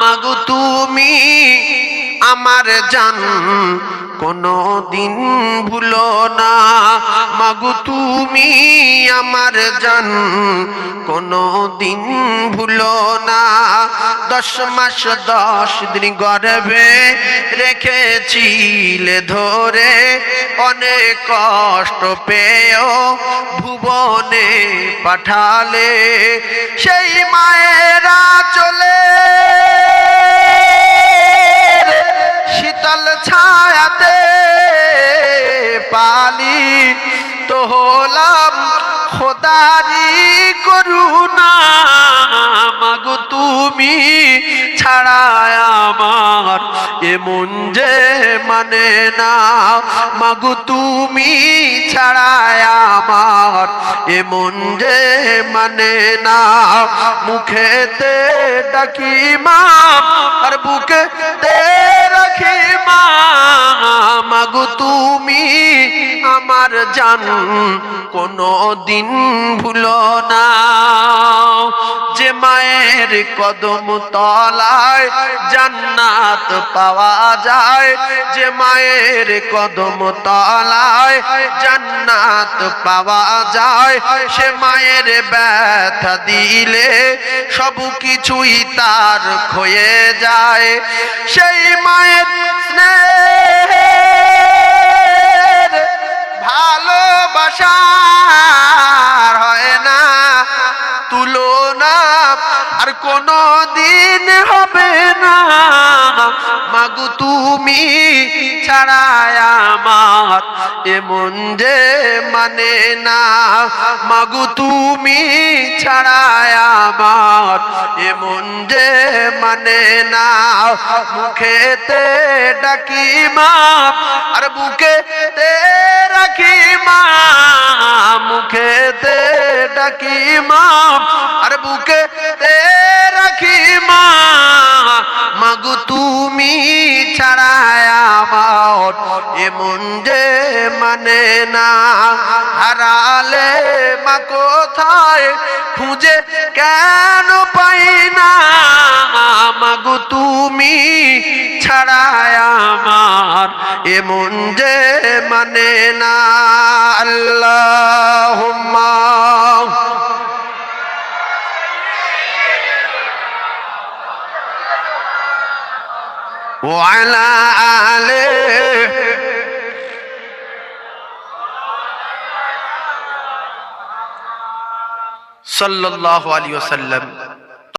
মাগো তুমি আমার জান কোনো দিন ভুলো না। মাগো তুমি আমার জান কোনো দিন ভুলো না। দশ মাস দশ দিন গর্বে রেখেছিলে ধরে অনেক কষ্ট পেয়েও ভুবনে পাঠালে। সেই মায়েরা ছায়াতে পালি তো হলাম খোদারি করুণা। মাগো তুমি ছাড়ায় আমার এমন যে মানে না। মাগো তুমি ছাড়ায় আমার এমন যে মানে না। মুখেতে ডাকি মা, আর বুকেতে আমার জান কোনো দিন ভুলো না। যে মায়ের কদম তলায় জান্নাত পাওয়া যায়, যে মায়ের কদম তলায় জান্নাত পাওয়া যায়, সে মায়ের ব্যথা দিলে সব কিছুই তার ক্ষয়ে যায়। সেই মায়ের স্নেহের তুলনা, আর কোনো দিন হবে না। মাগু, তুমি ছাড়ায় আমার এমন যে মানে না। মাগু, তুমি ছাড়ায় আমার এমন যে মানে না। মুখেতে ডাকি মা আর বুকেতে রাখি মা মুখেতে ডাকি মা, আর বুকেতে রাখি মা। মাগু তুমি ছাড়ায় আমার এমন যে মানে না। হারালে মা কোথায়, খুঁজে কেন পাই না। মাগু তুমি ছাড়ায় আমার এমন যে মানে না। আল্লাহ। وعلى آله. صلى الله عليه وسلم.